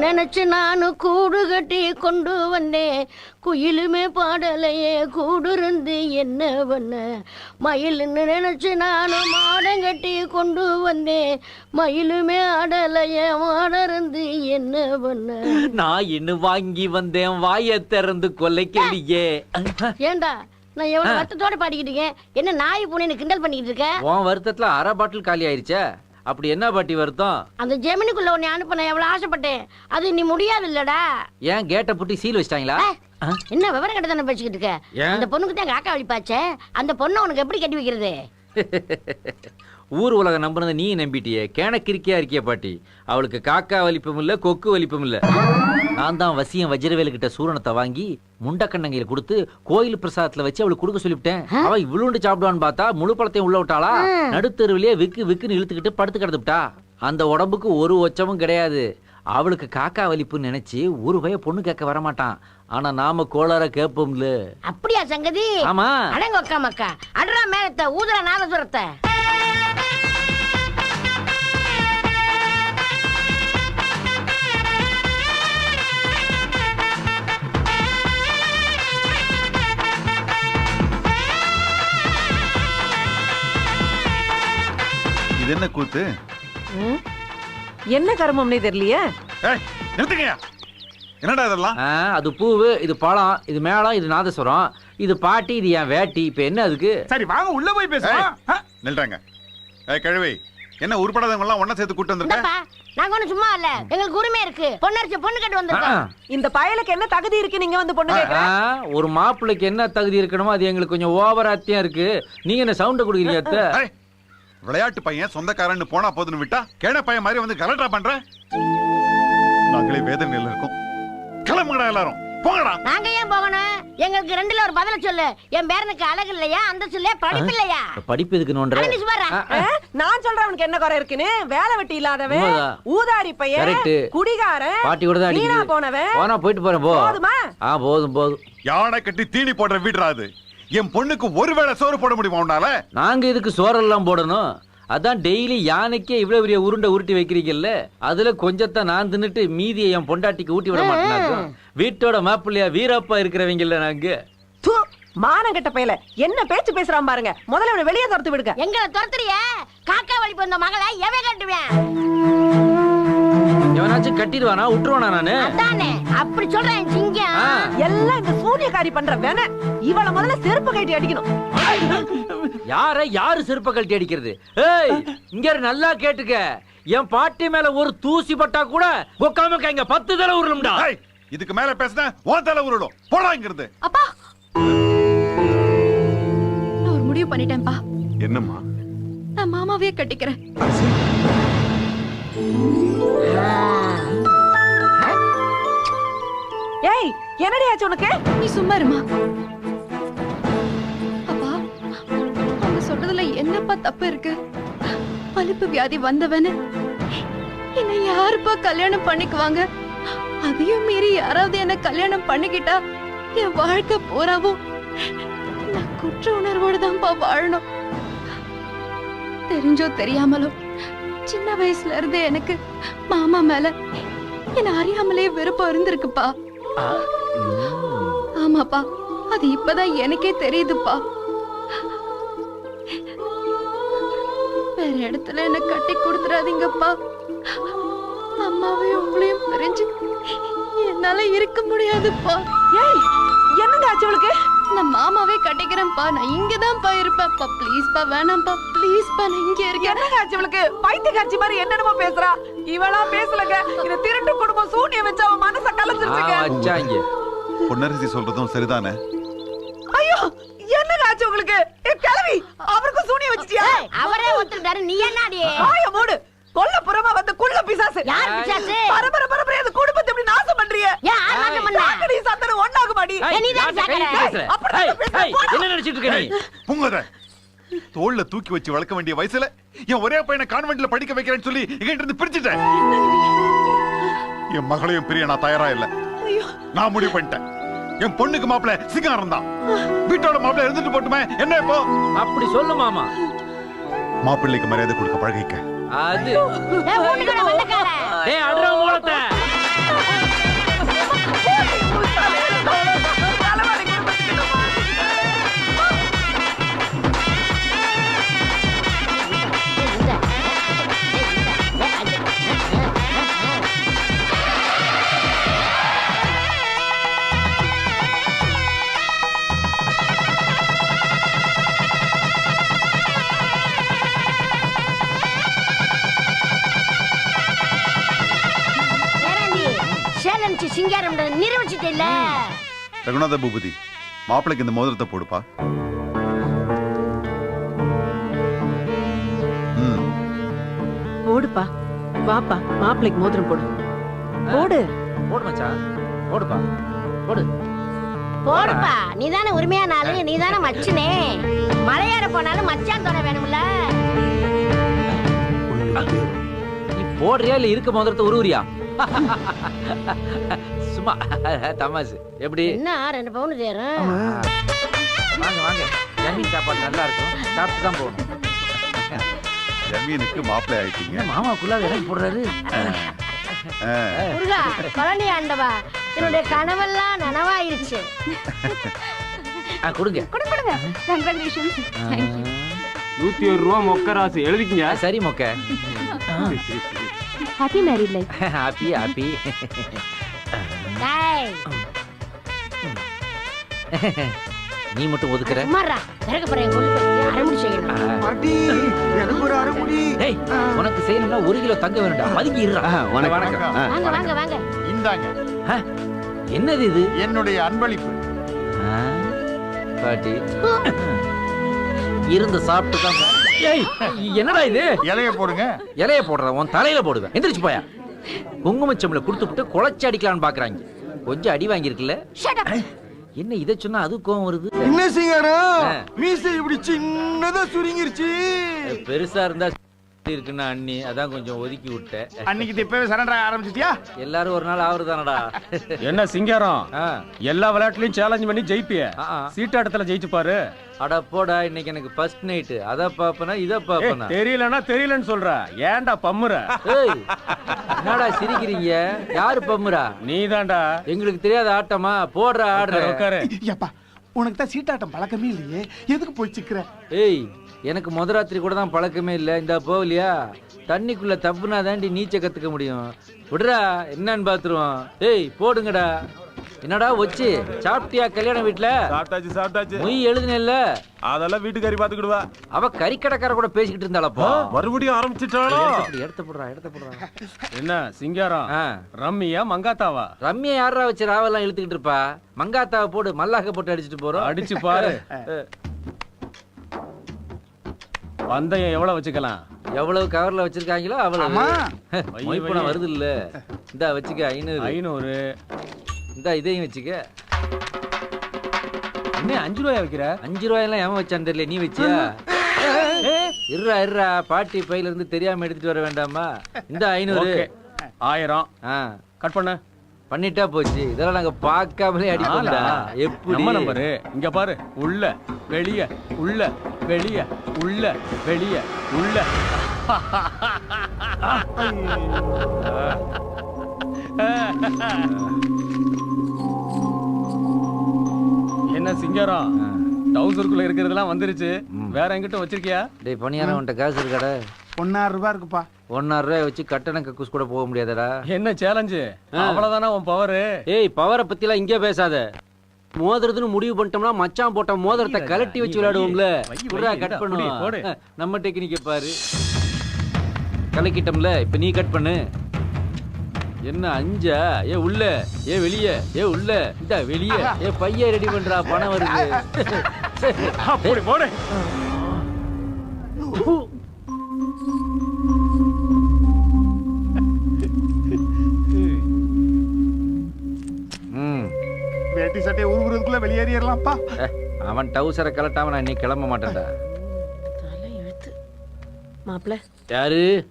நினைச்சு நானு கூடு கட்டி கொண்டு வந்தேன் குயிலுமே பாடலையே கூடு இருந்து என்ன பண்ண மயிலுன்னு நினைச்சு நானும் மாடம் கட்டி கொண்டு வந்தேன் மயிலுமே ஆடலையே மாடம் இருந்து என்ன பண்ண நான் இன்னும் வாங்கி வந்தேன் வாயை திறந்து கொல்லைக்கலையே ஏண்டா நான் எவ்வளவு வருத்தத்தோட பாடிக்கிட்டு இருக்கேன்? என்ன நாய் பூனைன்னு கிண்டல் பண்ணிக்கிட்டு இருக்க? உன் வருத்தத்துல அரை பாட்டில் காலி ஆயிருச்சே. அப்படி என்ன பாட்டி வருத்தம்? அந்த ஜெமினிக்குள்ள உன்னை அனுப்ப நான் எவ்வளவு ஆசைப்பட்டேன். அது நீ முடியாது இல்லடா ஏன் கேட்டை புட்டி சீல் வச்சிட்டாங்களா? என்ன விவரம் கிட்ட தானே பேசிக்கிட்டு இருக்க? அந்த பொண்ணுக்கு தான் காக்கா வழிப்பாச்சே அந்த பொண்ணை உனக்கு எப்படி கட்டி வைக்கிறது? ஊர் உலகம் நம்புனதை நீ நம்பிட்டியே. கேணக்கிருக்கியா இருக்கிய பாட்டி. அவளுக்கு காக்கா வலிப்பம் இல்ல கொக்கு வலிப்பம் இல்ல. நான் தான் வசியம் வஜ்ரவேலு கிட்ட சூரணத்தை வாங்கி முண்டக்கண்ணங்கையில கொடுத்து கோயில் பிரசாதத்துல வச்சு அவளுக்கு கொடுக்க சொல்லிவிட்டேன். அவ இவ்வளோண்டு சாப்பிடுவான்னு பார்த்தா முழு பழத்தையும் உள்ள விட்டாளா? நடுத்தெருவிலேயே விக்கு விக்குன்னு இழுத்துக்கிட்டு படுத்து கிடந்துட்டா அந்த உடம்புக்கு ஒரு ஒச்சமும் கிடையாது. அவளுக்கு காக்கா வலிப்புன்னு நினைச்சு ஒரு பய பொண்ணு கேட்க வரமாட்டான். ஆனா நாம கோளார கேட்போம்ல. அப்படியா சங்கதி? ஆமா. அடங்க அக்கா. மக்கா அடரா மேலத்தை ஊதுரா நாதசுரத்தை இது என்ன கூத்து? ம்? என்ன கர்மம்னே தெரியலையே? ஏய் நிறுத்துங்கய்யா என்னடா இதெல்லாம்? அது பூவு இது பழம் இது மேளம் இது நாதஸ்வரம். இது பாட்டி இது என் வேட்டி. இப்ப என்ன அதுக்கு? சரி வாங்க உள்ள போய் பேசுவோம். ஆ, நில்றாங்க. ஏய் கழுவி. என்ன உருப்படாதவங்க எல்லாம் ஒண்ணா சேர்த்து கூட்டு வந்திருக்க? நாங்க ஒண்ணும் சும்மா இல்ல. எங்களுக்கு உரிமை இருக்கு. பொண்ணரிச்சு பொண்ணு கட்டு வந்திருக்கோம். இந்த பயலுக்கு என்ன தகுதி இருக்கு நீங்க வந்து பொண்ணு ஆ, ஒரு மாப்பிள்ளைக்கு என்ன தகுதி இருக்கணுமோ அது எங்களுக்கு கொஞ்சம் ஓவராத்தியம் இருக்கு. நீங்க என்ன சவுண்ட குடுக்குறீங்க விளையாட்டு பையன் சொந்தக்காரன்னு போனா போதுன்னு விட்டா கேன பையன் மாதிரி வந்து கலட்டா பண்ற? நாங்களே வேதனையில இருக்கோம். கிளம்புங்கடா எல்லாரும். போங்கடா. நாங்க ஏன் போகணும்? எங்களுக்கு ரெண்டுல ஒரு பதில சொல்லு. என் பேரனுக்கு அழகு இல்லையா? அந்த சொல்லே படிப்பு இல்லையா? படிப்பு ஆ? நான் சொல்றேன் அவனுக்கு என்ன குறை இருக்குன்னு? வேலை வெட்டி இல்லாதவன். ஊதாரி பையன். குடிகாரன் பாட்டி கூட தான் போனவன். போனா போயிட்டு போறேன் போ. போதுமா? ஆ போதும் போதும். யானை கட்டி தீனி போடுற வீடுறா அது. என் பொண்ணுக்கு ஒருவேளை சோறு போட முடியுமா உன்னால? நாங்க இதுக்கு சோறெல்லாம் போடணும்? அதான் டெய்லி யானைக்கே இவ்வளவு பெரிய உருண்டை உருட்டி வைக்கிறீங்கல்ல? அதுல கொஞ்சத்தை நான் தின்னுட்டு மீதியை என் பொண்டாட்டிக்கு ஊட்டி விட மாட்டேனாக்கும் வீட்டோட மாப்பிள்ளையா வீரப்பா இருக்கிறவங்கல்ல நாங்க. தூ, மானம் கெட்ட பயல. என்ன பேச்சு பேசுறான் பாருங்க. முதல்ல வெளியே துரத்து விடுங்க. எங்களை துரத்துறிய? காக்கா வலிப்பு வந்த மகளை எவன் கட்டுவேன் எவனாச்சும் கட்டிடுவானா? விட்டுருவானா நானு? அதானே. அப்படி சொல்றேன் சிங்கம். எல்லாம் இந்த சூனியக்காரி பண்ற வேண இவள முதல்ல செருப்பு கட்டி அடிக்கணும். யார யாரு செருப்ப கழட்டி அடிக்கிறது? ஏய் இங்க நல்லா கேட்டுக்க. என் பாட்டி மேல ஒரு தூசி பட்டா கூட உக்காம இங்க பத்து தடவை உருளும்டா. ஏய், இதுக்கு மேல பேசினா உன் தலை உருளும். போடா இங்கிருந்து. அப்பா. நான் ஒரு முடிவு பண்ணிட்டேன்ப்பா. என்னம்மா? நான் மாமாவே கட்டிக்கிறேன். என்னடி ஆச்சு உனக்கு? நீ சும்மா இருமா. அப்பா அவங்க சொல்றதுல என்னப்பா தப்பு இருக்கு? பழுப்பு வியாதி வந்தவன்னு என்ன யாருப்பா கல்யாணம் பண்ணிக்குவாங்க? அதையும் மீறி யாராவது என்ன கல்யாணம் பண்ணிக்கிட்டா என் வாழ்க்கை பூராவும் நான் குற்ற உணர்வோடு தான்ப்பா வாழணும். தெரிஞ்சோ தெரியாமலோ சின்ன வயசுல இருந்தே எனக்கு மாமா மேல என்ன அறியாமலே விருப்பம் இருந்திருக்குப்பா. ஆமாப்பா. அது இப்பதான் எனக்கே தெரியுதுப்பா. வேற இடத்துல என்ன கட்டி கொடுத்துறாதீங்கப்பா அம்மாவையும் உங்களையும் பிரிஞ்சு என்னால இருக்க முடியாதுப்பா. ஏய் என்னங்க ஆச்சு உனக்கு நான் மாமாவே கட்டிக்கிறேன்ப்பா. நான் இங்கதான்ப்பா இருப்பேன்ப்பா. ப்ளீஸ்ப்பா வேணாம்ப்பா. ப்ளீஸ்ப்பா நான் இங்க இருக்கேன். என்னங்க ஆச்சு இவளுக்கு? பைத்தியக்காரச்சி மாதிரி என்னென்னமோ பேசுறா. இவளா பேசலங்க. இந்த திருட்டு குடும்பம் சூனிய வச்சு அவன் மனச கலந்துருச்சுங்க வச்சாங்க. பொன்னரசி சொல்றதும் சரிதானே? ஐயோ என்னங்க ஆச்சு உங்களுக்கு? ஏ, கிழவி அவருக்கும் சூனிய வச்சிட்டியா? அவரே ஒத்துட்டாரு நீ என்னடி? ஆய மூடு. கொல்ல புறமா வந்த குள்ள பிசாசு. யார் பிசாசு? பரபர பரபர என்ன நினைச்சிட்டு இருக்க நீ? புங்கத தோல்ல தூக்கி வச்சு வளர்க்க வேண்டிய வயசுல என் ஒரே பையனை கான்வென்ட்ல படிக்க வைக்கிறேன்னு சொல்லி எங்கிட்ட இருந்து பிரிச்சுட்டேன் என் மகளையும் பிரிய நான் தயாரா இல்ல. நான் முடிவு பண்ணிட்டேன். என் பொண்ணுக்கு மாப்பிள்ள சிங்காரம் தான். வீட்டோட மாப்பிள்ள இருந்துட்டு போட்டுமே என்ன இப்போ? அப்படி சொல்லு மாமா. மாப்பிள்ளைக்கு மரியாதை கொடுக்க பழகிக்க. அது. டேய் அடுற மூலத்தை. நினைச்சு சிங்காரம் நிரூபிச்சுட்டேல்ல. ரகுநாத பூபதி மாப்பிளைக்கு இந்த மோதிரத்தை போடுப்பா. போடுப்பா. வாப்பா மாப்பிளைக்கு மோதிரம் போடு. போடு. போடு மச்சான். போடுப்பா. போடு. போடுப்பா. நீதானே உரிமையான ஆளு நீதானே மச்சுனே. மலையேற போனாலும் மச்சான் துணை வேணும்ல. நீ போடுறியா இல்ல இருக்க மோதிரத்தை உருவுறியா? சும்மா தமாசு எப்படி? என்ன ரெண்டு பவுன் தேரும் வாங்க வாங்க. ஜமீன் சாப்பாடு நல்லா இருக்கும் சாப்பிட்டு தான் போகணும். ஜமீனுக்கு மாப்பிள்ளை ஆயிட்டீங்க. மாமாக்குள்ள எனக்கு போடுறாரு. முருகா பழனி ஆண்டவா என்னுடைய கனவெல்லாம் நனவாயிருச்சு. ஆ, கொடுங்க. நூத்தி ஒரு ரூபா மொக்க ராசு. எழுதிக்கங்க. சரி மொக்க. Happy married life happy happy டேய் நீ மட்டும் ஒதுக்குற. சும்மாறா பிறகு பிறகு அரைமுடி செய்யணும். எனக்கு ஒரு அரைமுடி. டேய் உனக்கு செய்யணும்னா ஒரு கிலோ தங்க வேணும்டா. பதுக்கி இருடா. வணக்கம் வாங்க வாங்க வாங்க. இந்தாங்க. என்னது இது? என்னுடைய அன்பளிப்பு. பாட்டி. இருந்து சாப்பிட்டு தான் என்னடா இது? இலைய போடுங்க. இலைய போடுற உன் தலையில போடுவேன். எந்திரிச்சு போயா. குங்குமச்சம்ல கொடுத்துட்டு குழச்சி அடிக்கலாம்னு பாக்குறாங்க. கொஞ்சம் அடி வாங்கியிருக்குல்ல. என்ன இதை சொன்னா அது கோவம் வருது? என்ன சிங்காரம். மீசை இப்படி சின்னதா சுருங்கிருச்சு. பெருசா இருந்தா இருக்குன்னா அண்ணி அதான் கொஞ்சம் ஒதுக்கி விட்டேன். அன்னைக்கு இப்பவே சரண்டர் ஆரம்பிச்சிட்டியா? எல்லாரும் ஒரு நாள் ஆவருதானடா என்ன சிங்காரம்? எல்லா விளையாட்டுலயும் சேலஞ்ச் பண்ணி ஜெயிப்பிய. சீட்டாட்டத்துல ஜெயிச்சு பாரு அட போடா இன்னைக்கு எனக்கு ஃபர்ஸ்ட் நைட்டு அத பாப்பனா இத பாப்பனா தெரியலன்னா தெரியலன்னு சொல்ற. ஏன்டா பம்முற? ஏய் என்னடா சிரிக்கிறீங்க? யாரு பம்முறா? நீதான்டா. எங்களுக்கு தெரியாத ஆட்டமா? போடுற ஆடுற. உட்காரு. ஏப்பா உனக்கு தான் சீட்டாட்டம் பழக்கமே இல்லையே. எதுக்கு போய் சிக்கிற? ஏய் எனக்கு முத ராத்திரி கூட தான் பழக்கமே இல்ல. இந்த போகலையா தண்ணிக்குள்ள தப்புனா தாண்டி நீச்ச கத்துக்க முடியும். விடுறா என்னன்னு பாத்துருவோம் ஏய் போடுங்கடா. என்னடா வச்சு சாப்பிட்டியா கல்யாண வீட்டுல சாப்பிட்டாச்சு சாப்பிட்டாச்சு. மொய் எழுதுனேல்ல? அதெல்லாம் வீட்டுக்காரி பாத்துக்கிடுவா அவ கறிக்கடைக்கார கூட பேசிக்கிட்டு இருந்தாளப்பா மறுபடியும் ஆரம்பிச்சிட்டாளோ? எடுத்து போடுறா எடுத்து போடுறா என்ன சிங்காரம்? ரம்மியா மங்காத்தாவா? ரம்யா யாரா வச்சு ராவெல்லாம் இழுத்துக்கிட்டு இருப்பா? மங்காத்தாவை போடு மல்லாக்க போட்டு அடிச்சிட்டு போறோம். அடிச்சு பாரு. பந்தயம் எவ்வளவு வச்சுக்கலாம்? எவ்வளவு கவர்ல வச்சிருக்காங்களோ அவ்வளவு. வருது இல்ல. இந்தா வச்சுக்க ஐநூறு. ஐநூறு. இந்தா இதையும் வச்சுக்க. என்ன அஞ்சு ரூபாய் வைக்கிற? அஞ்சு ரூபாயெல்லாம் ஏமா வச்சான்னு தெரியல நீ வச்சியா? இருறா இருறா பாட்டி பையில இருந்து தெரியாம எடுத்துட்டு வர வேண்டாமா? இந்த ஐநூறு. ஆயிரம். கட் பண்ண. பண்ணிட்டா போச்சு. இதெல்லாம் நாங்க பார்க்காமலே அடிப்போம்டா. எப்படி? நம்ம நம்பரு. இங்க பாரு உள்ள வெளிய உள்ள வெளிய உள்ள வெளிய உள்ள. என்ன சிங்காரம் டவுசருக்குள்ள இருக்கிறதெல்லாம் வந்துருச்சு. வேற எங்கிட்ட வச்சிருக்கியா? டேய் பணியாரம் உன்ட்ட காசு இருக்காடா? ஒன்னாயிரம் ரூபாய் இருக்குப்பா. ஒன்னாயிரம் ரூபாய் வச்சு கட்டணம் கக்கூஸ் கூட போக முடியாதடா. என்ன சேலஞ்சு அவ்வளவுதானா உன் பவரு ஏய் பவரை பத்திலாம் இங்கே பேசாத. மோதிரத்துன்னு முடிவு பண்ணிட்டோம்னா மச்சான் போட்ட மோதிரத்தை கலட்டி வச்சு விளையாடுவோம்ல. புறா கட் பண்ணுவோம் போடு, நம்ம டெக்னிக்க பாரு. கலக்கிட்டோம்ல இப்ப நீ கட் பண்ணு. என்ன அஞ்சா? ஏ உள்ள. ஏ வெளிய. ஏ உள்ள. இந்த வெளிய. ஏ பைய ரெடி பண்றா? பணம் வருது. அப்படி போடு. வேட்டி சட்டையை உருவுறதுக்குள்ள வெளியேறிடலாம்ப்பா. அவன் டவுசரை கலட்டாம நான் நீ கிளம்ப மாட்டேன்டா. மாப்பிள யாரு?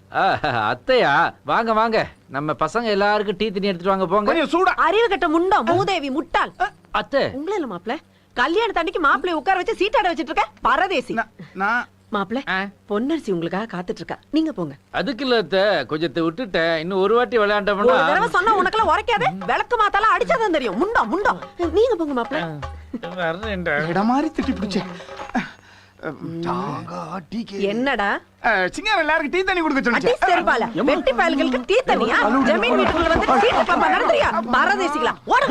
அத்தையா? வாங்க வாங்க. நம்ம பசங்க எல்லாருக்கும் டீ தண்ணி எடுத்துட்டு வாங்க போங்க. சூடா. அறிவு கட்ட முண்டா மூதேவி முட்டாள். அத்தை. உங்களே இல்ல மாப்பிள கல்யாண தண்ணிக்கு மாப்பிளைய உட்கார வச்சு சீட்டாட வச்சிட்டு இருக்க பரதேசி. நான்- நான் மாப்பிள ஆ, பொன்னரசி உங்களுக்காக காத்துட்டு இருக்கா. நீங்க போங்க. அதுக்கு இல்ல அத்தை. கொஞ்சத்தை விட்டுட்டேன். இன்னும் ஒரு வாட்டி விளையாண்டோம்னா தடவை சொன்னா உனக்கெல்லாம் உரைக்காது. விளக்கு மாத்தாலாம் அடிச்சாதான் தெரியும். முண்டா முண்டா. நீங்க போங்க மாப்பிள வர்றேன்டா. இட மாதிரி திட்டி பிடிச்சேன். என்னடா? சிங்காரம் எல்லாருக்கும் டீ தண்ணி கொடுக்க அடி சொல்லிச்சு செருப்பால வெட்டி பயல்களுக்கு தீ தண்ணியா? ஜமீன் வீட்டுக்குள்ள வந்து சீட்டு பாப்பா நடந்துறியா? பரதேசிகளா ஓட.